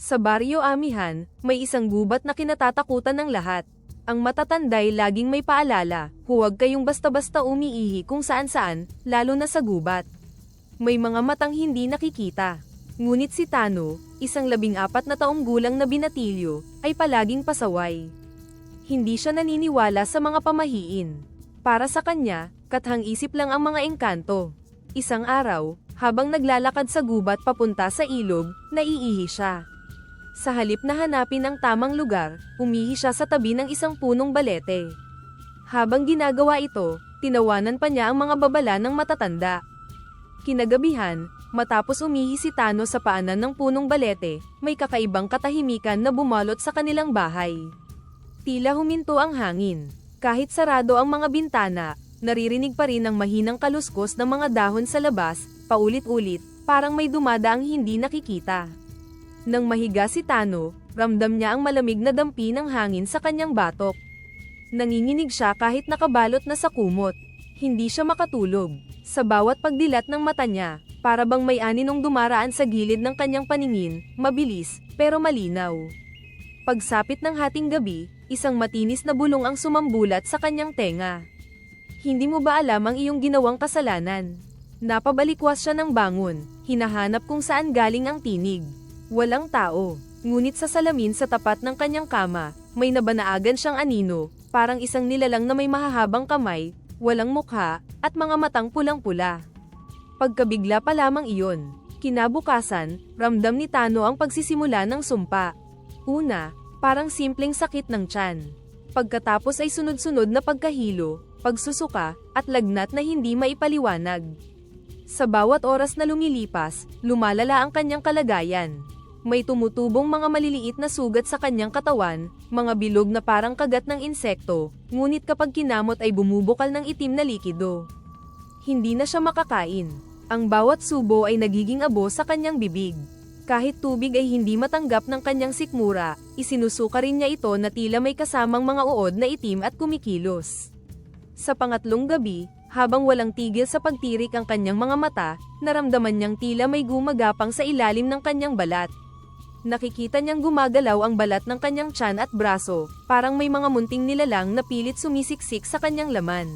Sa baryo Amihan, may isang gubat na kinatatakutan ng lahat. Ang matatanday laging may paalala, huwag kayong basta-basta umiihi kung saan-saan, lalo na sa gubat. May mga matang hindi nakikita. Ngunit si Tano, isang labing apat na taong gulang na binatilyo, ay palaging pasaway. Hindi siya naniniwala sa mga pamahiin. Para sa kanya, kathang isip lang ang mga engkanto. Isang araw, habang naglalakad sa gubat papunta sa ilog, naiihi siya. Sa halip na hanapin ang tamang lugar, umihi siya sa tabi ng isang punong balete. Habang ginagawa ito, tinawanan pa niya ang mga babala ng matatanda. Kinagabihan, matapos umihi si Tano sa paanan ng punong balete, may kakaibang katahimikan na bumalot sa kanilang bahay. Tila huminto ang hangin. Kahit sarado ang mga bintana, naririnig pa rin ang mahinang kaluskos ng mga dahon sa labas, paulit-ulit, parang may dumadaang hindi nakikita. Nang mahiga si Tano, ramdam niya ang malamig na dampi ng hangin sa kanyang batok. Nanginginig siya kahit nakabalot na sa kumot. Hindi siya makatulog. Sa bawat pagdilat ng mata niya, para bang may aninong dumaraan sa gilid ng kanyang paningin, mabilis, pero malinaw. Pagsapit ng hating gabi, isang matinis na bulong ang sumambulat sa kanyang tenga. Hindi mo ba alam ang iyong ginawang kasalanan? Napabalikwas siya ng bangon, hinahanap kung saan galing ang tinig. Walang tao, ngunit sa salamin sa tapat ng kanyang kama, may nabanaagan siyang anino, parang isang nilalang na may mahahabang kamay, walang mukha, at mga matang pulang-pula. Pagkabigla pa lamang iyon. Kinabukasan, ramdam ni Tano ang pagsisimula ng sumpa. Una, parang simpleng sakit ng tiyan. Pagkatapos ay sunod-sunod na pagkahilo, pagsusuka, at lagnat na hindi maipaliwanag. Sa bawat oras na lumilipas, lumalala ang kanyang kalagayan. May tumutubong mga maliliit na sugat sa kanyang katawan, mga bilog na parang kagat ng insekto, ngunit kapag kinamot ay bumubukal ng itim na likido. Hindi na siya makakain. Ang bawat subo ay nagiging abo sa kanyang bibig. Kahit tubig ay hindi matanggap ng kanyang sikmura, isinusuka rin niya ito na tila may kasamang mga uod na itim at kumikilos. Sa pangatlong gabi, habang walang tigil sa pagtirik ang kanyang mga mata, naramdaman niyang tila may gumagapang sa ilalim ng kanyang balat. Nakikita niyang gumagalaw ang balat ng kanyang tiyan at braso, parang may mga munting nilalang na pilit sumisiksik sa kanyang laman.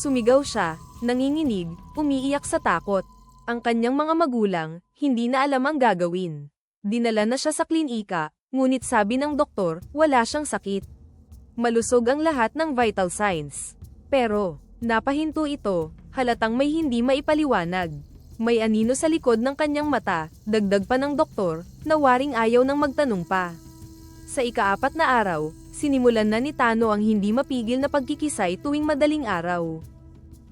Sumigaw siya, nanginginig, umiiyak sa takot. Ang kanyang mga magulang, hindi na alam ang gagawin. Dinala na siya sa klinika, ngunit sabi ng doktor, wala siyang sakit. Malusog ang lahat ng vital signs. Pero, napahinto ito, halatang may hindi maipaliwanag. May anino sa likod ng kanyang mata, dagdag pa ng doktor, na waring ayaw nang magtanong pa. Sa ikaapat na araw, sinimulan na ni Tano ang hindi mapigil na pagkikisay tuwing madaling araw.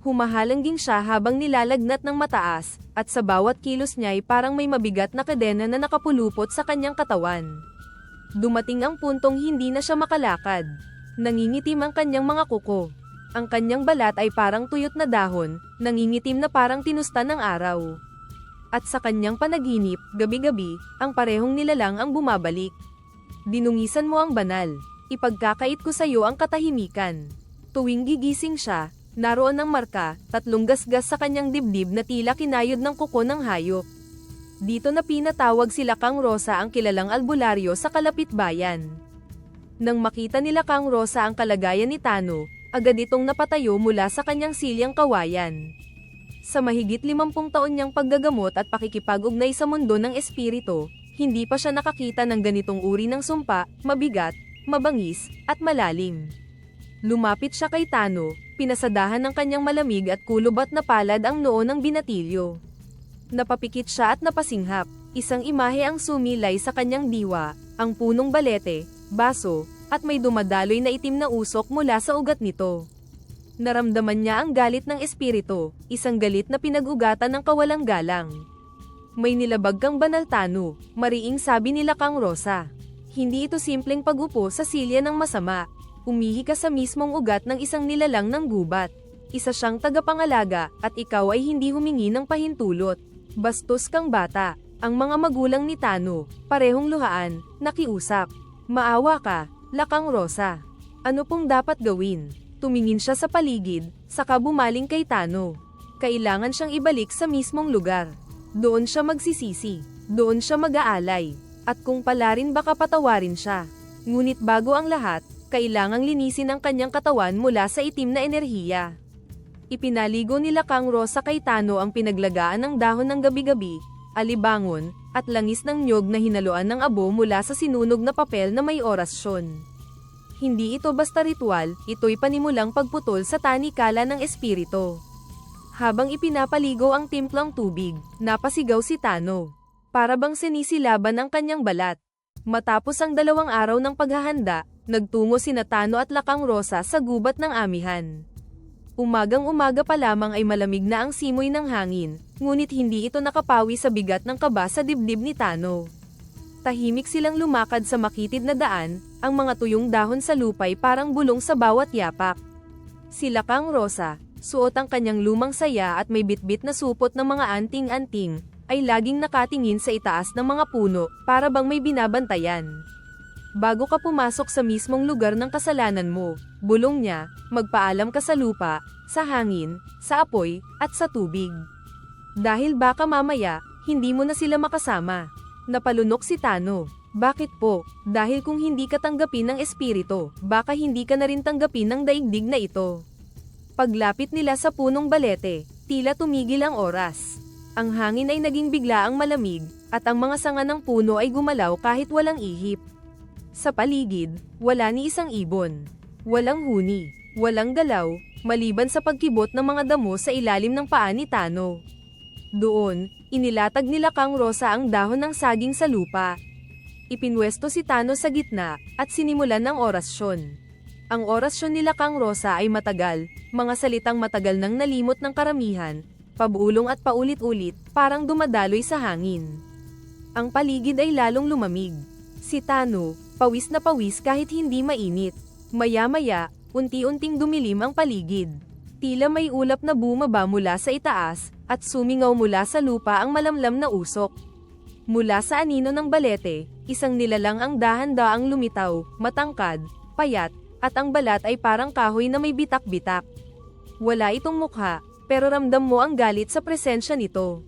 Humahalangging siya habang nilalagnat ng mataas, at sa bawat kilos niya ay parang may mabigat na kadena na nakapulupot sa kanyang katawan. Dumating ang puntong hindi na siya makalakad. Nangingitim ang kanyang mga kuko. Ang kanyang balat ay parang tuyot na dahon, nangingitim na parang tinusta ng araw. At sa kanyang panaginip, gabi-gabi, ang parehong nilalang ang bumabalik. Dinungisan mo ang banal. Ipagkakait ko sa iyo ang katahimikan. Tuwing gigising siya, naroon ang marka, tatlong gasgas sa kanyang dibdib na tila kinayod ng kuko ng hayop. Dito na pinatawag sila Kang Rosa ang kilalang albularyo sa kalapit bayan. Nang makita nila Kang Rosa ang kalagayan ni Tano, agad itong napatayo mula sa kanyang silyang kawayan. Sa mahigit limampung taon niyang paggagamot at pakikipag-ugnay sa mundo ng espiritu, hindi pa siya nakakita ng ganitong uri ng sumpa, mabigat, mabangis, at malalim. Lumapit siya kay Tano, pinasadahan ng kanyang malamig at kulubat na palad ang noo ng binatilyo. Napapikit siya at napasinghap, isang imahe ang sumilay sa kanyang diwa, ang punong balete, baso, at may dumadaloy na itim na usok mula sa ugat nito. Naramdaman niya ang galit ng espiritu, isang galit na pinag-ugatan ng kawalang galang. May nilabag kang banal tano, mariing sabi nila kang Rosa. Hindi ito simpleng pagupo sa silya ng masama. Umihi ka sa mismong ugat ng isang nilalang ng gubat. Isa siyang tagapangalaga, at ikaw ay hindi humingi ng pahintulot. Bastos kang bata. Ang mga magulang ni Tano, parehong luhaan, nakiusap. Maawa ka, lakang Rosa. Ano pong dapat gawin? Tumingin siya sa paligid, saka bumaling kay Tano. Kailangan siyang ibalik sa mismong lugar. Doon siya magsisisi. Doon siya mag-aalay. At kung pala rin baka patawarin siya. Ngunit bago ang lahat, kailangang linisin ang kanyang katawan mula sa itim na enerhiya. Ipinaligo nila Kang Rosa kay Tano ang pinaglagaan ng dahon ng gabi-gabi, alibangon, at langis ng nyog na hinaluan ng abo mula sa sinunog na papel na may orasyon. Hindi ito basta ritual, ito'y panimulang pagputol sa tanikala ng espiritu. Habang ipinapaligo ang timplang tubig, napasigaw si Tano. Para bang sinisilaban ang kanyang balat. Matapos ang dalawang araw ng paghahanda, nagtungo si Tano at Lakang Rosa sa gubat ng amihan. Umagang umaga pa lamang ay malamig na ang simoy ng hangin, ngunit hindi ito nakapawi sa bigat ng kaba sa dibdib ni Tano. Tahimik silang lumakad sa makitid na daan, ang mga tuyong dahon sa lupay parang bulong sa bawat yapak. Sila Kang Rosa, suot ang kanyang lumang saya at may bitbit na supot ng mga anting-anting, ay laging nakatingin sa itaas ng mga puno, para bang may binabantayan. Bago ka pumasok sa mismong lugar ng kasalanan mo, bulong niya, magpaalam ka sa lupa, sa hangin, sa apoy, at sa tubig. Dahil baka mamaya, hindi mo na sila makasama. Napalunok si Tano. Bakit po? Dahil kung hindi ka tanggapin ng espiritu, baka hindi ka na rin tanggapin ng daigdig na ito. Paglapit nila sa punong balete, tila tumigil ang oras. Ang hangin ay naging bigla ang malamig, at ang mga sanga ng puno ay gumalaw kahit walang ihip. Sa paligid, wala ni isang ibon. Walang huni, walang galaw, maliban sa pagkibot ng mga damo sa ilalim ng paa ni Tano. Doon, inilatag nila Kang Rosa ang dahon ng saging sa lupa. Ipinwesto si Tano sa gitna, at sinimulan ng orasyon. Ang orasyon nila Kang Rosa ay matagal, mga salitang matagal nang nalimot ng karamihan, pabulong at paulit-ulit, parang dumadaloy sa hangin. Ang paligid ay lalong lumamig. Si Tano, pawis na pawis kahit hindi mainit. Maya-maya, unti-unting dumilim ang paligid. Tila may ulap na bumaba mula sa itaas, at sumingaw mula sa lupa ang malamlam na usok. Mula sa anino ng balete, isang nilalang ang dahan-daang lumitaw, matangkad, payat, at ang balat ay parang kahoy na may bitak-bitak. Wala itong mukha, pero ramdam mo ang galit sa presensya nito.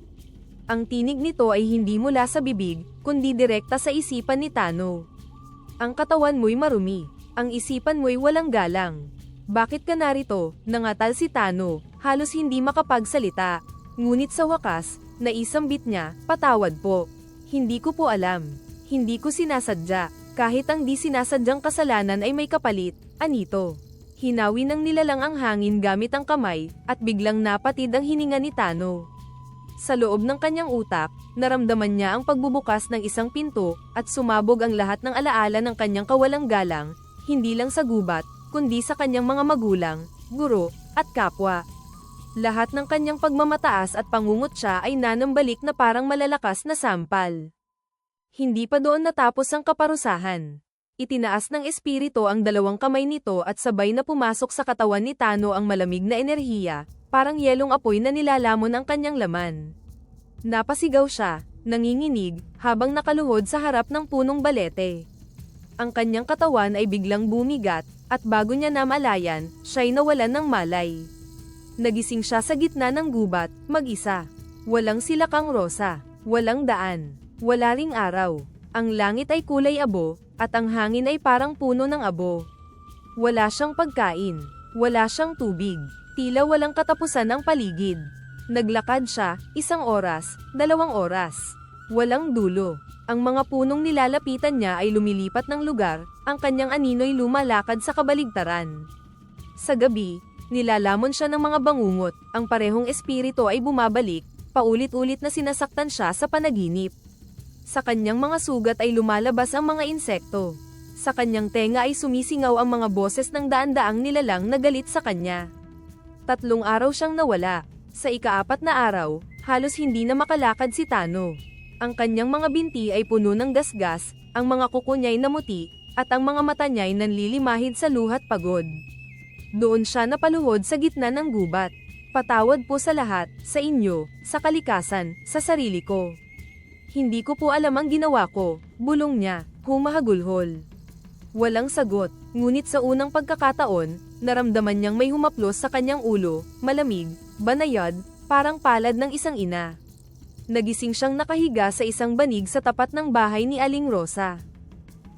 Ang tinig nito ay hindi mula sa bibig, kundi direkta sa isipan ni Tano. Ang katawan mo'y marumi, ang isipan mo'y walang galang. Bakit ka narito? Nangatal si Tano, halos hindi makapagsalita. Ngunit sa wakas, naisambit niya, patawad po. Hindi ko po alam. Hindi ko sinasadya. Kahit ang di sinasadyang kasalanan ay may kapalit, anito. Hinawi ng nilalang ang hangin gamit ang kamay, at biglang napatid ang hininga ni Tano. Sa loob ng kanyang utak, naramdaman niya ang pagbubukas ng isang pinto, at sumabog ang lahat ng alaala ng kanyang kawalang galang, hindi lang sa gubat, kundi sa kanyang mga magulang, guro, at kapwa. Lahat ng kanyang pagmamataas at pangungutya ay nanambalik na parang malalakas na sampal. Hindi pa doon natapos ang kaparusahan. Itinaas ng espiritu ang dalawang kamay nito at sabay na pumasok sa katawan ni Tano ang malamig na enerhiya, parang yelong apoy na nilalamon ang kanyang laman. Napasigaw siya, nanginginig, habang nakaluhod sa harap ng punong balete. Ang kanyang katawan ay biglang bumigat, at bago niya namalayan, siya'y nawalan ng malay. Nagising siya sa gitna ng gubat, mag-isa. Walang silakang rosa, walang daan, wala ring araw. Ang langit ay kulay abo, at ang hangin ay parang puno ng abo. Wala siyang pagkain, wala siyang tubig, tila walang katapusan ang paligid. Naglakad siya, isang oras, dalawang oras. Walang dulo. Ang mga punong nilalapitan niya ay lumilipat ng lugar, ang kanyang anino'y lumalakad sa kabaligtaran. Sa gabi, nilalamon siya ng mga bangungot, ang parehong espiritu ay bumabalik, paulit-ulit na sinasaktan siya sa panaginip. Sa kanyang mga sugat ay lumalabas ang mga insekto. Sa kanyang tenga ay sumisingaw ang mga boses ng daan-daang nilalang na galit sa kanya. Tatlong araw siyang nawala. Sa ikaapat na araw, halos hindi na makalakad si Tano. Ang kanyang mga binti ay puno ng gasgas, ang mga kuko niya'y namuti, at ang mga mata niya'y nanlilimahid sa luhat pagod. Doon siya napaluhod sa gitna ng gubat. Patawad po sa lahat, sa inyo, sa kalikasan, sa sarili ko. Hindi ko po alam ang ginawa ko, bulong niya, humahagulhol. Walang sagot, ngunit sa unang pagkakataon, naramdaman niyang may humaplos sa kanyang ulo, malamig, banayad, parang palad ng isang ina. Nagising siyang nakahiga sa isang banig sa tapat ng bahay ni Aling Rosa.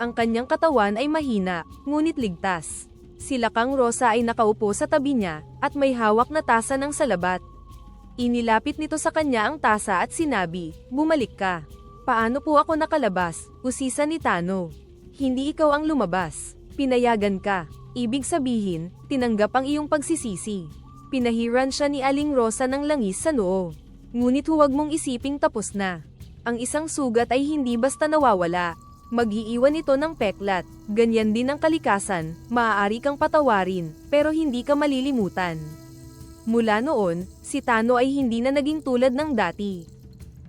Ang kanyang katawan ay mahina, ngunit ligtas. Sila Kang Rosa ay nakaupo sa tabi niya, at may hawak na tasa ng salabat. Inilapit nito sa kanya ang tasa at sinabi, Bumalik ka. Paano po ako nakalabas? Usisa ni Tano. Hindi ikaw ang lumabas. Pinayagan ka. Ibig sabihin, tinanggap ang iyong pagsisisi. Pinahiran siya ni Aling Rosa ng langis sa noo. Ngunit huwag mong isiping tapos na. Ang isang sugat ay hindi basta nawawala. Mag-iiwan ito ng peklat. Ganyan din ang kalikasan, maaari kang patawarin, pero hindi ka malilimutan. Mula noon, si Tano ay hindi na naging tulad ng dati.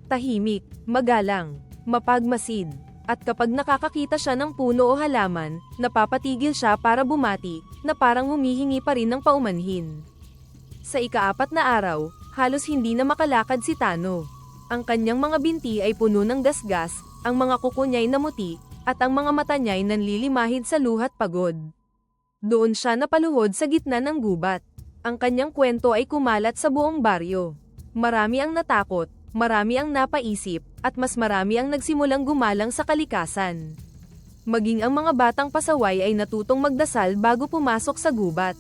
Tahimik, magalang, mapagmasid, at kapag nakakakita siya ng puno o halaman, napapatigil siya para bumati, na parang humihingi pa rin ng paumanhin. Sa ikaapat na araw, halos hindi na makalakad si Tano. Ang kanyang mga binti ay puno ng gasgas, ang mga kuko niya'y namuti, at ang mga mata niya'y nanlilimahid sa luhat pagod. Doon siya napaluhod sa gitna ng gubat. Ang kanyang kwento ay kumalat sa buong baryo. Marami ang natakot, marami ang napaisip, at mas marami ang nagsimulang gumalang sa kalikasan. Maging ang mga batang pasaway ay natutong magdasal bago pumasok sa gubat.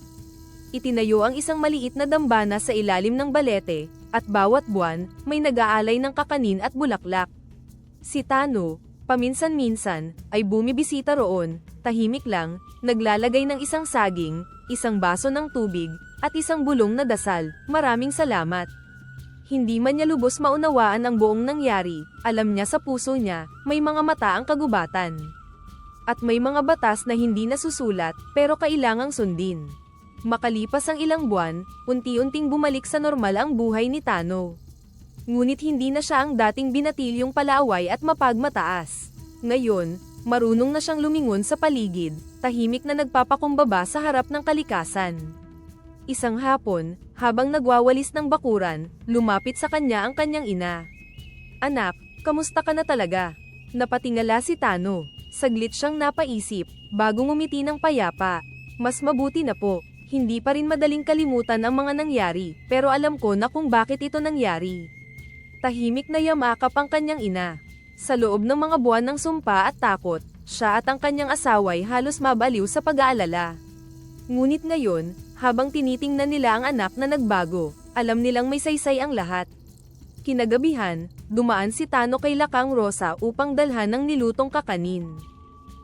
Itinayo ang isang maliit na dambana sa ilalim ng balete, at bawat buwan, may nag-aalay ng kakanin at bulaklak. Si Tano, paminsan-minsan, ay bumibisita roon, tahimik lang, naglalagay ng isang saging, isang baso ng tubig, at isang bulong na dasal, maraming salamat. Hindi man niya lubos maunawaan ang buong nangyari, alam niya sa puso niya, may mga mata ang kagubatan. At may mga batas na hindi nasusulat, pero kailangang sundin. Makalipas ang ilang buwan, unti-unting bumalik sa normal ang buhay ni Tano. Ngunit hindi na siya ang dating binatilyong palaaway at mapagmataas. Ngayon, marunong na siyang lumingon sa paligid, tahimik na nagpapakumbaba sa harap ng kalikasan. Isang hapon, habang nagwawalis ng bakuran, lumapit sa kanya ang kanyang ina. Anak, kamusta ka na talaga? Napatingala si Tano. Saglit siyang napaisip, bago ngumiti ng payapa. Mas mabuti na po, hindi pa rin madaling kalimutan ang mga nangyari, pero alam ko na kung bakit ito nangyari. Tahimik na yamakap ang kanyang ina. Sa loob ng mga buwan ng sumpa at takot, siya at ang kanyang asaway halos mabaliw sa pag-aalala. Ngunit ngayon, habang tinitingnan nila ang anak na nagbago, alam nilang may saysay ang lahat. Kinagabihan, dumaan si Tano kay Lakang Rosa upang dalhan ng nilutong kakanin.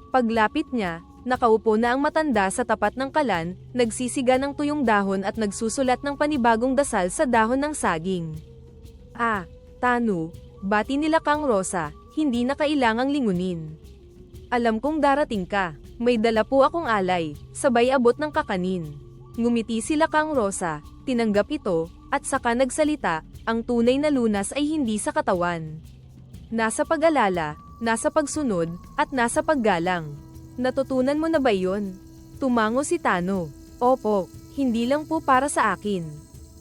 Paglapit niya, nakaupo na ang matanda sa tapat ng kalan, nagsisiga ng tuyong dahon at nagsusulat ng panibagong dasal sa dahon ng saging. Ah, Tano, bati nila Kang Rosa, hindi na kailangang lingunin. Alam kong darating ka, may dala po akong alay, sabay abot ng kakanin. Ngumiti sila Kang Rosa, tinanggap ito, at saka nagsalita, ang tunay na lunas ay hindi sa katawan. Nasa pag-alala, nasa pagsunod, at nasa paggalang. Natutunan mo na ba yon? Tumango si Tano. Opo, hindi lang po para sa akin.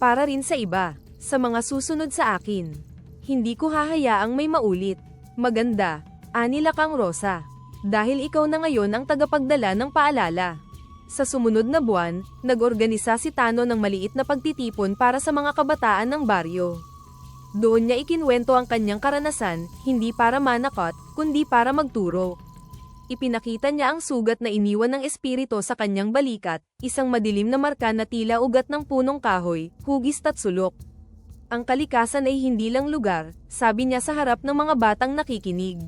Para rin sa iba, sa mga susunod sa akin. Hindi ko hahayaang may maulit. Maganda, anila kang Rosa. Dahil ikaw na ngayon ang tagapagdala ng paalala. Sa sumunod na buwan, nag-organisa si Tano ng maliit na pagtitipon para sa mga kabataan ng baryo. Doon niya ikinwento ang kanyang karanasan, hindi para manakot, kundi para magturo. Ipinakita niya ang sugat na iniwan ng espirito sa kanyang balikat, isang madilim na marka na tila ugat ng punong kahoy, hugis at sulok. Ang kalikasan ay hindi lang lugar, sabi niya sa harap ng mga batang nakikinig.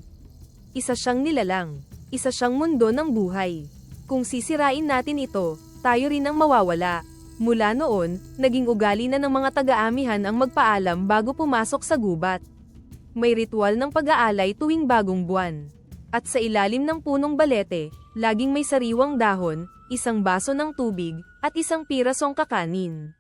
Isa siyang nilalang, isa siyang mundo ng buhay. Kung sisirain natin ito, tayo rin ang mawawala. Mula noon, naging ugali na ng mga taga-amihan ang magpaalam bago pumasok sa gubat. May ritual ng pag-aalay tuwing bagong buwan. At sa ilalim ng punong balete, laging may sariwang dahon, isang baso ng tubig, at isang pirasong kakanin.